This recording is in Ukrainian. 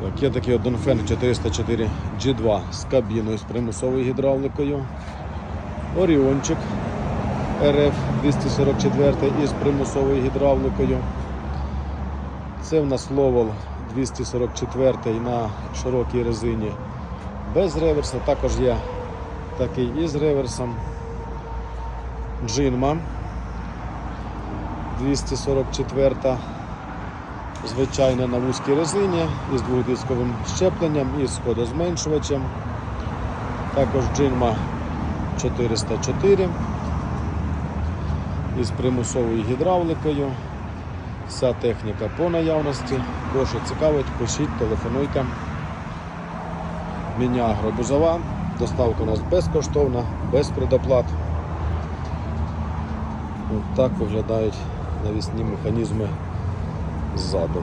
Так, є такий Донфен 404 G2 з кабіною з примусовою гідравликою. Оріончик RF 244 із примусовою гідравликою. Це в нас Ловол 244 на широкій резині без реверса. Також є такий із реверсом. Джинма 244 звичайно на вузькій резині із двохдисковим щепленням і з ходозменшувачем. Також джинма 404 із примусовою гідравликою. Вся техніка по наявності. Кого що цікавить, пишіть, телефонуйте. Міня агробузова. Доставка у нас безкоштовна, без предоплат. От так виглядають навісні механізми ззаду.